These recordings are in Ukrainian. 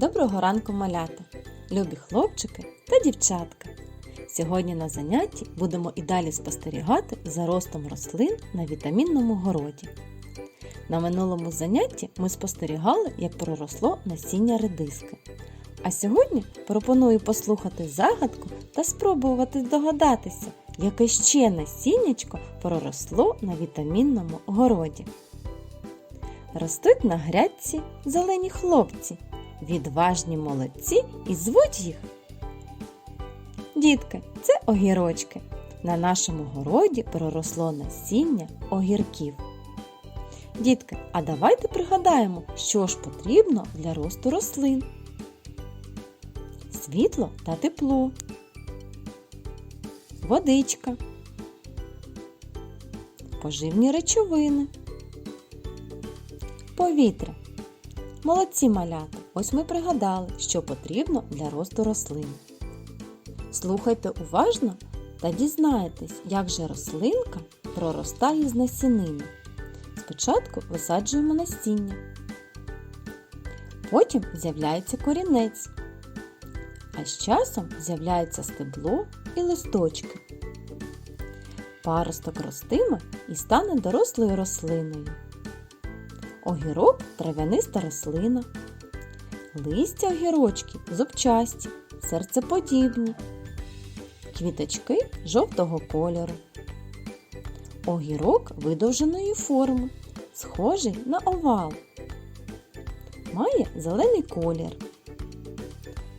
Доброго ранку, малята, любі хлопчики та дівчатка. Сьогодні на занятті будемо і далі спостерігати за ростом рослин на вітамінному городі. На минулому занятті ми спостерігали, як проросло насіння редиски. А сьогодні пропоную послухати загадку та спробувати здогадатися, яке ще насіннячко проросло на вітамінному городі. Ростуть на грядці зелені хлопці, відважні молодці і звуть їх. Дітки, це огірочки. На нашому городі проросло насіння огірків. Дітки, а давайте пригадаємо, що ж потрібно для росту рослин. Світло та тепло. Водичка. Поживні речовини. Повітря. Молодці малята! Ось ми пригадали, що потрібно для росту рослин. Слухайте уважно та дізнаєтесь, як же рослинка проростає з насінини. Спочатку висаджуємо насіння. Потім з'являється корінець. А з часом з'являється стебло і листочки. Паросток ростиме і стане дорослою рослиною. Огірок трав'яниста рослина. Листя огірочків зубчасті, серцеподібні. Квіточки жовтого кольору. Огірок видовженої форми, схожий на овал. Має зелений колір.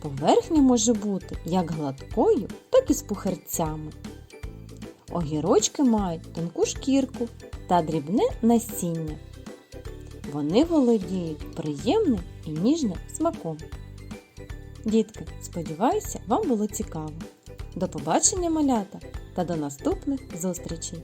Поверхня може бути як гладкою, так і з пухирцями. Огірочки мають тонку шкірку та дрібне насіння. Вони володіють приємним і ніжним смаком. Дітки, сподіваюся, вам було цікаво. До побачення, малята, та до наступних зустрічей!